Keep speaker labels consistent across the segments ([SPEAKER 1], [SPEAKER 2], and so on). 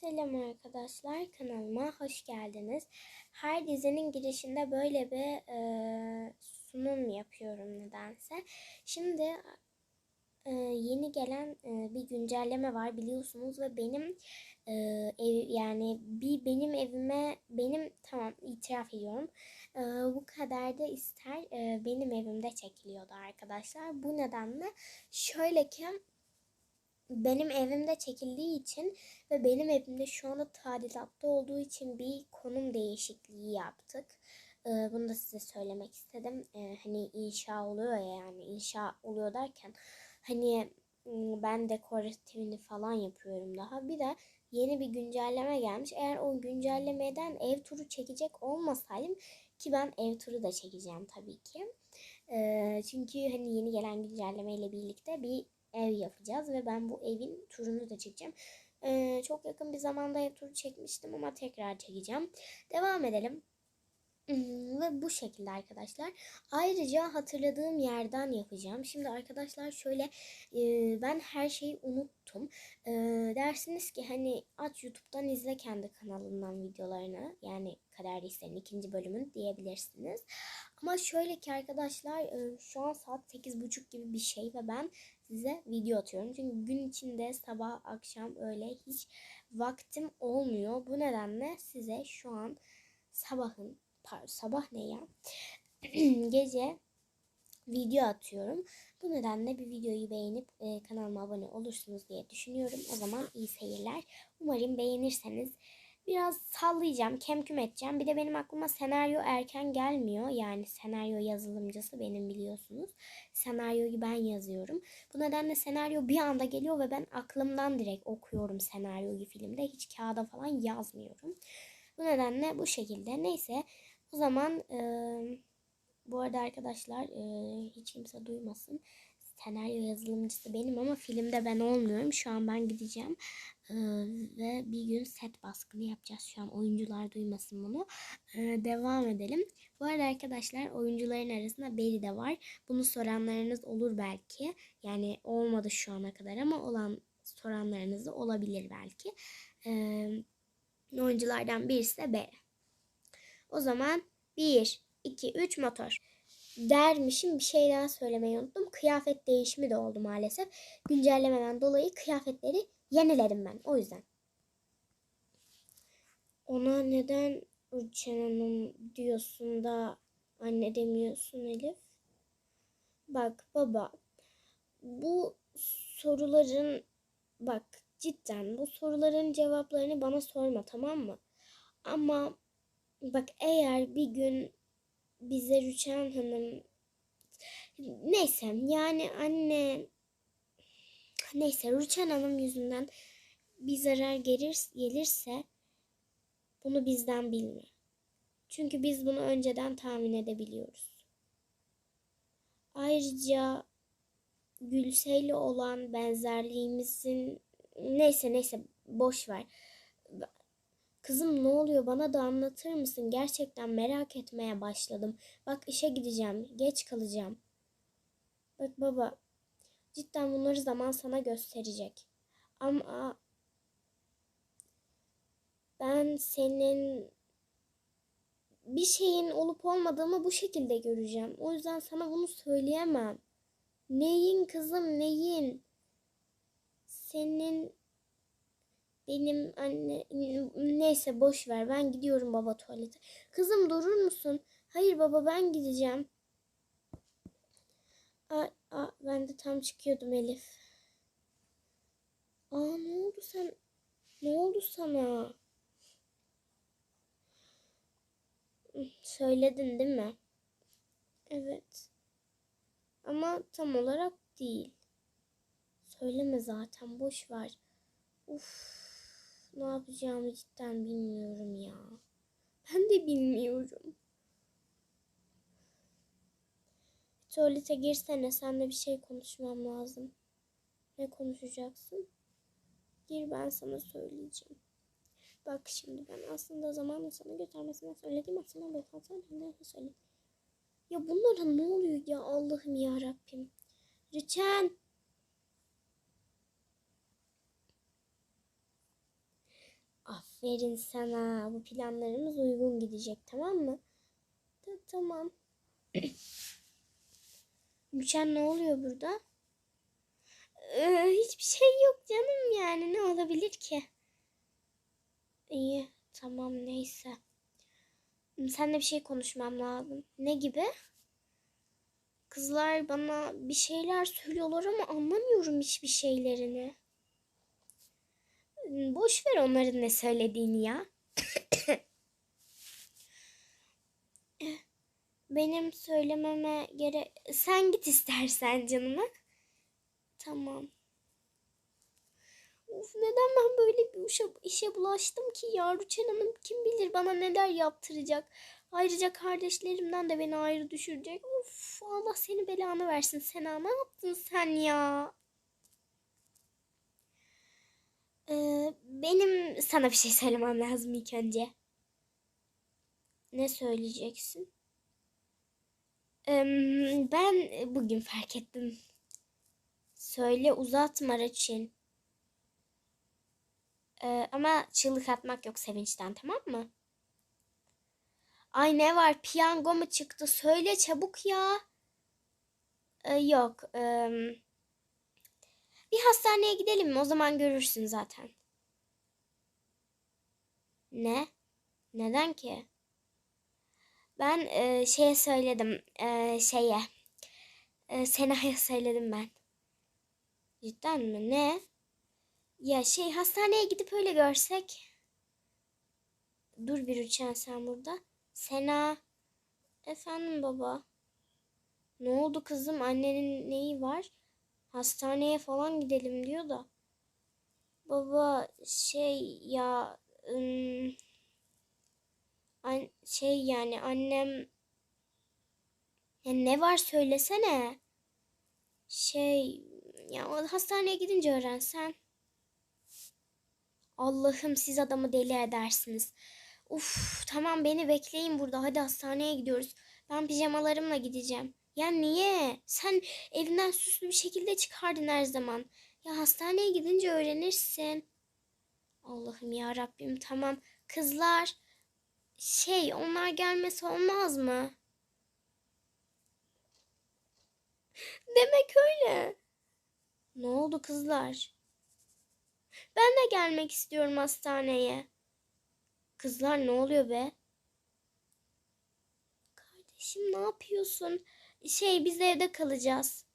[SPEAKER 1] Selam arkadaşlar kanalıma hoş geldiniz. Her dizinin girişinde böyle bir e, sunum yapıyorum nedense. Şimdi e, yeni gelen e, bir güncelleme var biliyorsunuz ve benim e, ev yani bir benim evime benim tamam itiraf ediyorum. E, bu kadar da ister e, benim evimde çekiliyordu arkadaşlar. Bu nedenle şöyle ki benim evimde çekildiği için ve benim evimde şu anda tadilatta olduğu için bir konum değişikliği yaptık. Ee, bunu da size söylemek istedim. Ee, hani inşa oluyor ya yani inşa oluyor derken hani ben dekoratifini falan yapıyorum daha. Bir de yeni bir güncelleme gelmiş. Eğer o güncellemeden ev turu çekecek olmasaydım ki ben ev turu da çekeceğim tabii ki. Ee, çünkü hani yeni gelen güncelleme ile birlikte bir ev yapacağız ve ben bu evin turunu da çekeceğim. Ee, çok yakın bir zamanda ev turu çekmiştim ama tekrar çekeceğim. Devam edelim. Hmm, ve bu şekilde arkadaşlar. Ayrıca hatırladığım yerden yapacağım. Şimdi arkadaşlar şöyle e, ben her şeyi unuttum. E, dersiniz ki hani aç YouTube'dan izle kendi kanalından videolarını. Yani Kader Liste'nin ikinci bölümünü diyebilirsiniz. Ama şöyle ki arkadaşlar e, şu an saat 8.30 gibi bir şey ve ben size video atıyorum. Çünkü gün içinde sabah akşam öyle hiç vaktim olmuyor. Bu nedenle size şu an sabahın pardon sabah ne ya gece video atıyorum. Bu nedenle bir videoyu beğenip e, kanalıma abone olursunuz diye düşünüyorum. O zaman iyi seyirler. Umarım beğenirseniz biraz sallayacağım, kemküm edeceğim. Bir de benim aklıma senaryo erken gelmiyor. Yani senaryo yazılımcısı benim biliyorsunuz. Senaryoyu ben yazıyorum. Bu nedenle senaryo bir anda geliyor ve ben aklımdan direkt okuyorum senaryoyu filmde. Hiç kağıda falan yazmıyorum. Bu nedenle bu şekilde. Neyse o zaman e, bu arada arkadaşlar e, hiç kimse duymasın. Senaryo yazılımcısı benim ama filmde ben olmuyorum. Şu an ben gideceğim. Ee, ve bir gün set baskını yapacağız. Şu an oyuncular duymasın bunu. Ee, devam edelim. Bu arada arkadaşlar oyuncuların arasında Beri de var. Bunu soranlarınız olur belki. Yani olmadı şu ana kadar ama olan soranlarınız da olabilir belki. Ee, oyunculardan birisi de Beri. O zaman 1, 2, 3 motor dermişim bir şey daha söylemeyi unuttum. Kıyafet değişimi de oldu maalesef. Güncellemeden dolayı kıyafetleri yeniledim ben. O yüzden. Ona neden Urçen Hanım diyorsun da anne demiyorsun Elif? Bak baba bu soruların bak cidden bu soruların cevaplarını bana sorma tamam mı? Ama bak eğer bir gün bize Rüçhan Hanım neyse yani anne neyse Rüçhan Hanım yüzünden bir zarar gelir, gelirse bunu bizden bilme. Çünkü biz bunu önceden tahmin edebiliyoruz. Ayrıca Gülse'yle olan benzerliğimizin neyse neyse boş ver. Kızım ne oluyor bana da anlatır mısın? Gerçekten merak etmeye başladım. Bak işe gideceğim. Geç kalacağım. Bak baba. Cidden bunları zaman sana gösterecek. Ama ben senin bir şeyin olup olmadığını bu şekilde göreceğim. O yüzden sana bunu söyleyemem. Neyin kızım neyin? Senin benim anne neyse boş ver ben gidiyorum baba tuvalete. Kızım durur musun? Hayır baba ben gideceğim. Aa, aa, ben de tam çıkıyordum Elif. Aa ne oldu sen? Ne oldu sana? Söyledin değil mi? Evet. Ama tam olarak değil. Söyleme zaten boş ver. Uf. Ne yapacağımı cidden bilmiyorum ya. Ben de bilmiyorum. Tuvalete girsene. Senle bir şey konuşmam lazım. Ne konuşacaksın? Gir ben sana söyleyeceğim. Bak şimdi ben aslında zamanla sana götürmesine söyledim. Aslında Befat'a ne söyledim. Ya bunlara ne oluyor ya Allah'ım ya Rabbim. Rüçhan. Aferin sana. Bu planlarımız uygun gidecek tamam mı? Ta- tamam. Müçen ne oluyor burada? Ee, hiçbir şey yok canım yani ne olabilir ki? İyi tamam neyse. Seninle bir şey konuşmam lazım. Ne gibi? Kızlar bana bir şeyler söylüyorlar ama anlamıyorum hiçbir şeylerini. Boş ver onların ne söylediğini ya. Benim söylememe gerek... Sen git istersen canıma. Tamam. Of neden ben böyle bir işe, bulaştım ki ya Rüçhan Hanım kim bilir bana neler yaptıracak. Ayrıca kardeşlerimden de beni ayrı düşürecek. Of Allah seni belanı versin Sena ne yaptın sen ya? Ee, benim sana bir şey söylemem lazım ilk önce. Ne söyleyeceksin? Ben bugün fark ettim. Söyle uzatma Reçin. Ee, ama çığlık atmak yok sevinçten tamam mı? Ay ne var piyango mu çıktı? Söyle çabuk ya. Ee, yok. bir hastaneye gidelim mi? O zaman görürsün zaten. Ne? Neden ki? Ben e, şeye söyledim. E, şeye. E, Sena'ya söyledim ben. Cidden mi? Ne? Ya şey hastaneye gidip öyle görsek. Dur bir uçan sen burada. Sena. Efendim baba. Ne oldu kızım? Annenin neyi var? Hastaneye falan gidelim diyor da. Baba şey ya ım, an, şey yani annem ya ne var söylesene. Şey ya o hastaneye gidince öğrensen. Allah'ım siz adamı deli edersiniz. Uf tamam beni bekleyin burada. Hadi hastaneye gidiyoruz. Ben pijamalarımla gideceğim. Ya niye? Sen evinden süslü bir şekilde çıkardın her zaman. Ya hastaneye gidince öğrenirsin. Allah'ım ya Rabbim tamam. Kızlar şey onlar gelmesi olmaz mı? Demek öyle. Ne oldu kızlar? Ben de gelmek istiyorum hastaneye. Kızlar ne oluyor be? Kardeşim ne yapıyorsun? Şey biz evde kalacağız.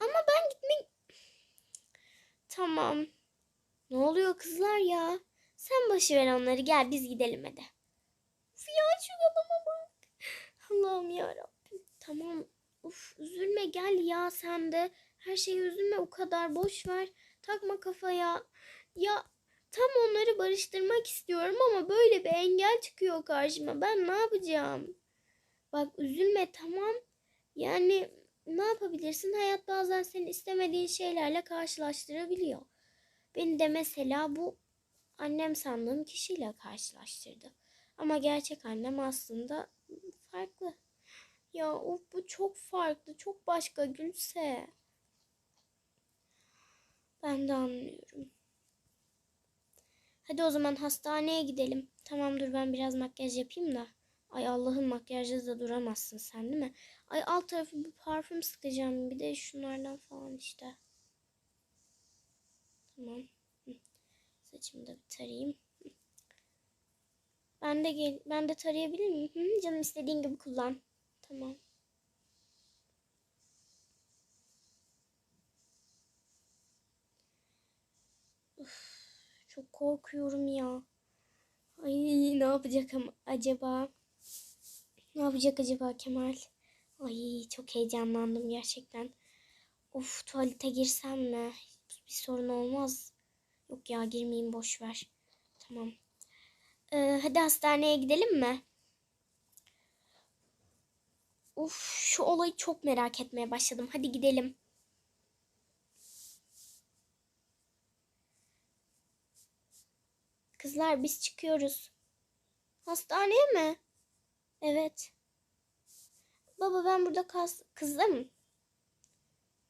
[SPEAKER 1] Ama ben gitmek... Tamam. Ne oluyor kızlar ya? Sen başı ver onları gel biz gidelim hadi. Uf ya şu adama bak. Allah'ım yarabbim. Tamam. Uf üzülme gel ya sen de. Her şeye üzülme o kadar boş ver. Takma kafaya. Ya tam onları barıştırmak istiyorum ama böyle bir engel çıkıyor karşıma. Ben ne yapacağım? Bak üzülme tamam. Yani ne yapabilirsin? Hayat bazen senin istemediğin şeylerle karşılaştırabiliyor. Beni de mesela bu annem sandığım kişiyle karşılaştırdı. Ama gerçek annem aslında farklı. Ya of bu çok farklı, çok başka Gülse. Ben de anlıyorum. Hadi o zaman hastaneye gidelim. Tamam dur ben biraz makyaj yapayım da. Ay Allah'ın makyajsız da duramazsın sen değil mi? Ay alt tarafı bir parfüm sıkacağım. Bir de şunlardan falan işte. Tamam. Saçımı da bir tarayayım. Ben de gel ben de tarayabilir miyim? Canım istediğin gibi kullan. Tamam. Uf, çok korkuyorum ya. Ay ne yapacak acaba? Ne yapacak acaba Kemal? Ay çok heyecanlandım gerçekten. Of tuvalete girsem mi? Bir sorun olmaz. Yok ya girmeyeyim boş ver. Tamam. Ee, hadi hastaneye gidelim mi? Uf şu olayı çok merak etmeye başladım. Hadi gidelim. Kızlar biz çıkıyoruz. Hastaneye mi? Evet. Baba ben burada kas kızım.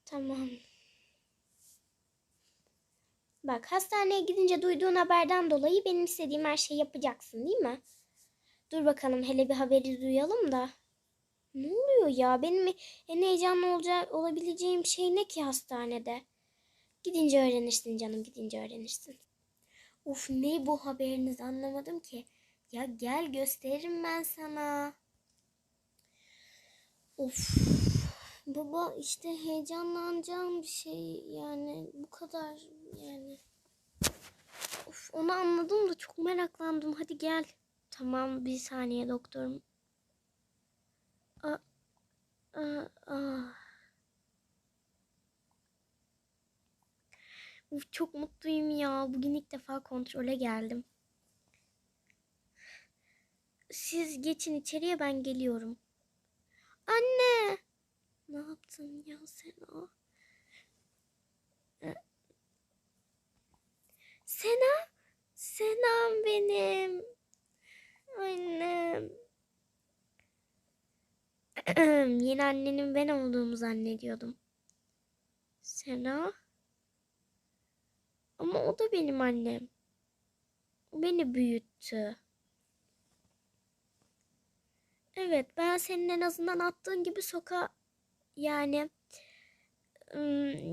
[SPEAKER 1] Tamam. Bak hastaneye gidince duyduğun haberden dolayı benim istediğim her şeyi yapacaksın değil mi? Dur bakalım hele bir haberi duyalım da. Ne oluyor ya? Benim en heyecanlı olabileceğim şey ne ki hastanede? Gidince öğrenirsin canım, gidince öğrenirsin. Uf ne bu haberiniz anlamadım ki. Ya gel gösteririm ben sana. Of. Baba işte heyecanlanacağım bir şey yani bu kadar yani. Of onu anladım da çok meraklandım. Hadi gel. Tamam bir saniye doktorum. Aa, aa. Uf, çok mutluyum ya. Bugün ilk defa kontrole geldim. Siz geçin içeriye ben geliyorum. Anne! Ne yaptın ya sen o? Sena? Senam benim. Annem. Yeni annenin ben olduğumu zannediyordum. Sena? Ama o da benim annem. O beni büyüttü. Evet, ben senin en azından attığın gibi soka yani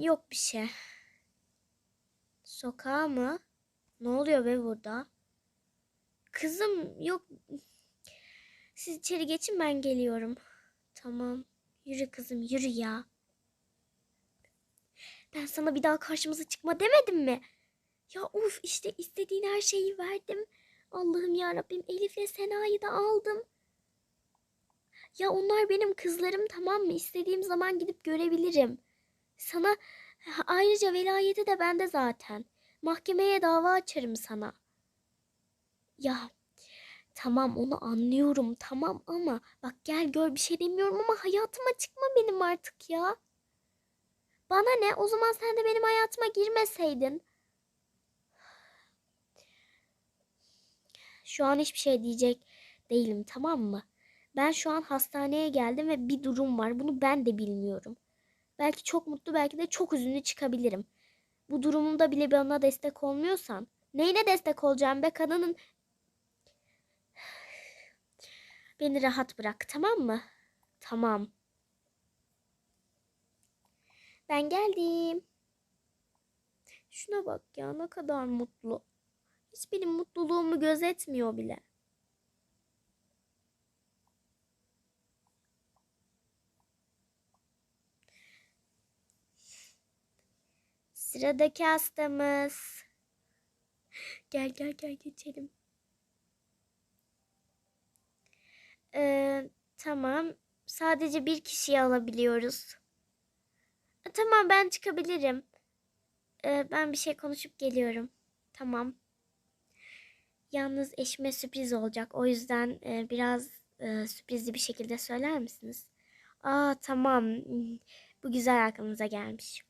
[SPEAKER 1] yok bir şey. Sokağa mı? Ne oluyor be burada? Kızım yok. Siz içeri geçin ben geliyorum. Tamam. Yürü kızım yürü ya. Ben sana bir daha karşımıza çıkma demedim mi? Ya uf işte istediğin her şeyi verdim. Allah'ım ya Rabbim Elif'le Sena'yı da aldım. Ya onlar benim kızlarım tamam mı? İstediğim zaman gidip görebilirim. Sana ayrıca velayeti de bende zaten. Mahkemeye dava açarım sana. Ya tamam onu anlıyorum tamam ama bak gel gör bir şey demiyorum ama hayatıma çıkma benim artık ya. Bana ne? O zaman sen de benim hayatıma girmeseydin. Şu an hiçbir şey diyecek değilim tamam mı? Ben şu an hastaneye geldim ve bir durum var. Bunu ben de bilmiyorum. Belki çok mutlu, belki de çok üzünlü çıkabilirim. Bu durumumda bile bana destek olmuyorsan, neyine destek olacağım be kadının? Beni rahat bırak, tamam mı? Tamam. Ben geldim. Şuna bak ya ne kadar mutlu. Hiç benim mutluluğumu gözetmiyor bile. Sıradaki hastamız. Gel gel gel geçelim. Ee, tamam. Sadece bir kişiyi alabiliyoruz. E, tamam ben çıkabilirim. Ee, ben bir şey konuşup geliyorum. Tamam. Yalnız eşime sürpriz olacak. O yüzden e, biraz e, sürprizli bir şekilde söyler misiniz? Aa tamam. Bu güzel aklınıza gelmiş.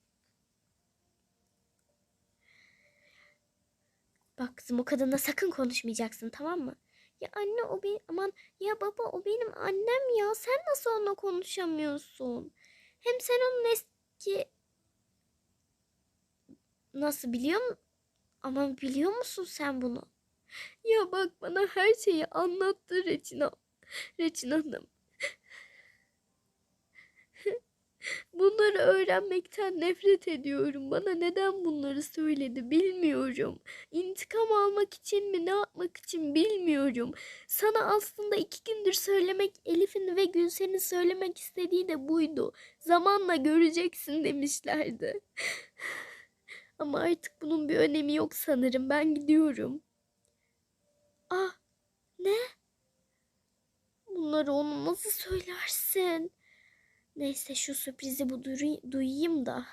[SPEAKER 1] Bak kızım o kadınla sakın konuşmayacaksın tamam mı? Ya anne o benim aman ya baba o benim annem ya sen nasıl onunla konuşamıyorsun? Hem sen onun eski nasıl biliyor mu? Ama biliyor musun sen bunu? Ya bak bana her şeyi anlattı Reçina. Reçina Hanım. Bunları öğrenmekten nefret ediyorum. Bana neden bunları söyledi bilmiyorum. İntikam almak için mi ne yapmak için bilmiyorum. Sana aslında iki gündür söylemek Elif'in ve Gülsen'in söylemek istediği de buydu. Zamanla göreceksin demişlerdi. Ama artık bunun bir önemi yok sanırım. Ben gidiyorum. Ah ne? Bunları ona nasıl söylersin? Neyse şu sürprizi bu duyayım da.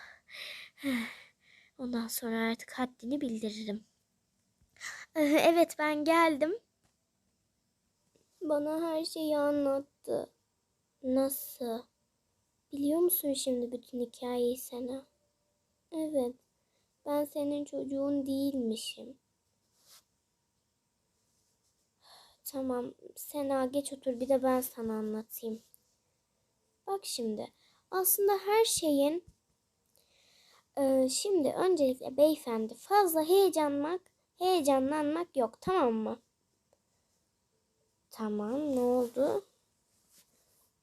[SPEAKER 1] Ondan sonra artık haddini bildiririm. Evet ben geldim. Bana her şeyi anlattı. Nasıl? Biliyor musun şimdi bütün hikayeyi sana? Evet. Ben senin çocuğun değilmişim. Tamam. Sena geç otur bir de ben sana anlatayım. Bak şimdi aslında her şeyin Ee, şimdi öncelikle beyefendi fazla heyecanlanmak, heyecanlanmak yok tamam mı? Tamam ne oldu?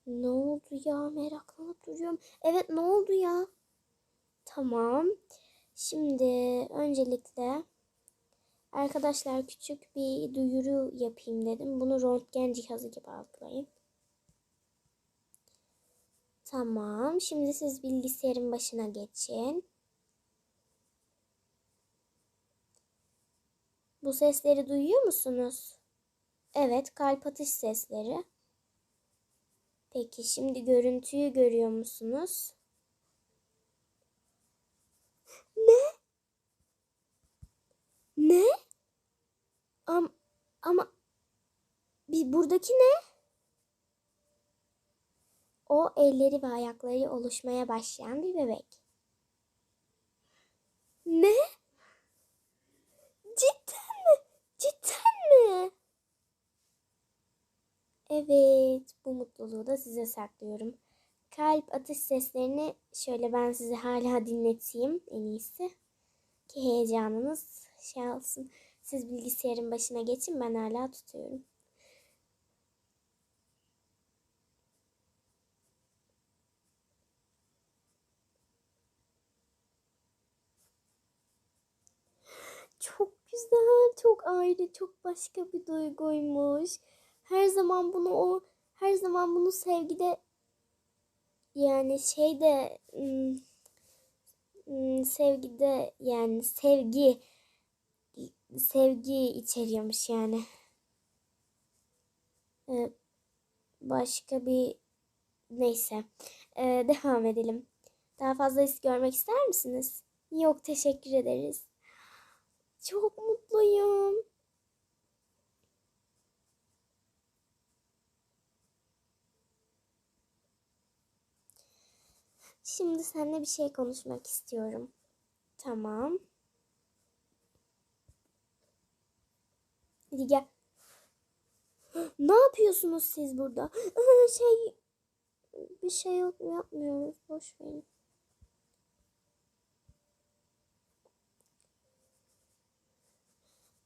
[SPEAKER 1] Ne oldu ya meraklanıp duruyorum. Evet ne oldu ya? Tamam. Şimdi öncelikle arkadaşlar küçük bir duyuru yapayım dedim. Bunu röntgen cihazı gibi algılayın. Tamam. Şimdi siz bilgisayarın başına geçin. Bu sesleri duyuyor musunuz? Evet, kalp atış sesleri. Peki şimdi görüntüyü görüyor musunuz? Ne? Ne? Am ama bir buradaki ne? O elleri ve ayakları oluşmaya başlayan bir bebek. Ne? Cidden mi? Cidden mi? Evet, bu mutluluğu da size saklıyorum. Kalp atış seslerini şöyle ben size hala dinleteyim en iyisi. Ki heyecanınız şey olsun. Siz bilgisayarın başına geçin ben hala tutuyorum. Çok güzel, çok ayrı, çok başka bir duyguymuş. Her zaman bunu o, her zaman bunu sevgide yani şeyde sevgide yani sevgi sevgi içeriyormuş yani. Ee, başka bir neyse. Ee, devam edelim. Daha fazla his görmek ister misiniz? Yok teşekkür ederiz. Çok mutluyum. Şimdi seninle bir şey konuşmak istiyorum. Tamam. Hadi gel. Ne yapıyorsunuz siz burada? Şey bir şey yok yapmıyoruz. Boş verin.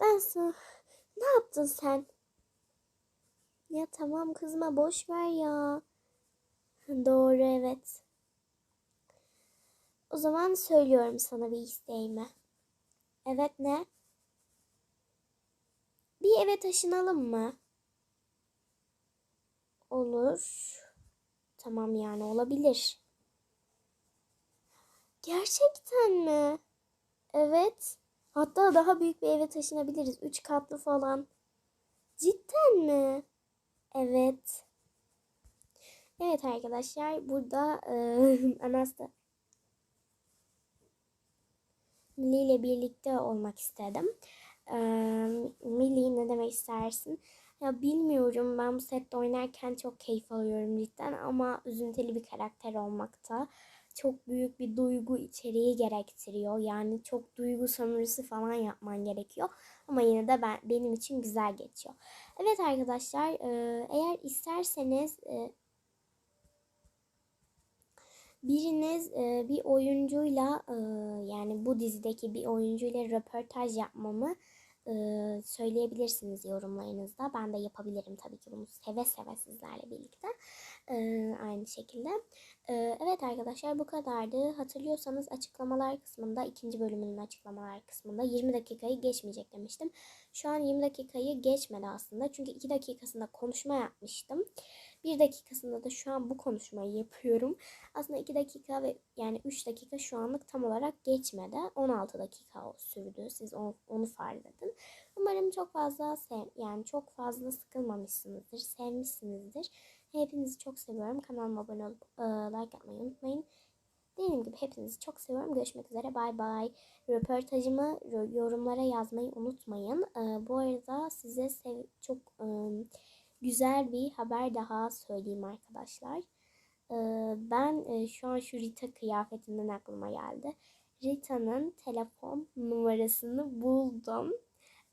[SPEAKER 1] Ben sana ne yaptın sen? Ya tamam kızma boş ver ya. Doğru evet. O zaman söylüyorum sana bir isteğimi. Evet ne? Bir eve taşınalım mı? Olur. Tamam yani olabilir. Gerçekten mi? Evet. Hatta daha büyük bir eve taşınabiliriz. Üç katlı falan. Cidden mi? Evet. Evet arkadaşlar burada e, Anasta Milli ile birlikte olmak istedim. E, Milli ne demek istersin? Ya bilmiyorum ben bu sette oynarken çok keyif alıyorum cidden ama üzüntülü bir karakter olmakta çok büyük bir duygu içeriği gerektiriyor. Yani çok duygu sömürüsü falan yapman gerekiyor. Ama yine de ben benim için güzel geçiyor. Evet arkadaşlar eğer isterseniz biriniz bir oyuncuyla yani bu dizideki bir oyuncuyla röportaj yapmamı söyleyebilirsiniz yorumlarınızda. Ben de yapabilirim tabii ki bunu seve seve sizlerle birlikte. aynı şekilde. evet arkadaşlar bu kadardı. Hatırlıyorsanız açıklamalar kısmında ikinci bölümünün açıklamalar kısmında 20 dakikayı geçmeyecek demiştim. Şu an 20 dakikayı geçmedi aslında. Çünkü 2 dakikasında konuşma yapmıştım. Bir dakikasında da şu an bu konuşmayı yapıyorum. Aslında 2 dakika ve yani 3 dakika şu anlık tam olarak geçmedi. 16 dakika sürdü. Siz onu fark edin. Umarım çok fazla sev yani çok fazla sıkılmamışsınızdır. Sevmişsinizdir. Hepinizi çok seviyorum. Kanalıma abone olup like yapmayı unutmayın. Dediğim gibi hepinizi çok seviyorum. Görüşmek üzere. Bay bay. Röportajımı yorumlara yazmayı unutmayın. Bu arada size çok güzel bir haber daha söyleyeyim arkadaşlar. Ben şu an şu Rita kıyafetinden aklıma geldi. Rita'nın telefon numarasını buldum.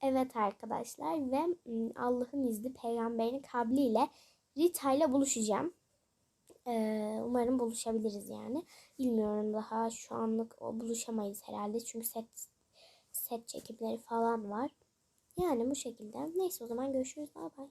[SPEAKER 1] Evet arkadaşlar ve Allah'ın izni peygamberin kabliyle Rita ile buluşacağım. Ee, umarım buluşabiliriz yani. Bilmiyorum daha şu anlık buluşamayız herhalde. Çünkü set set çekimleri falan var. Yani bu şekilde. Neyse o zaman görüşürüz. Bay bay.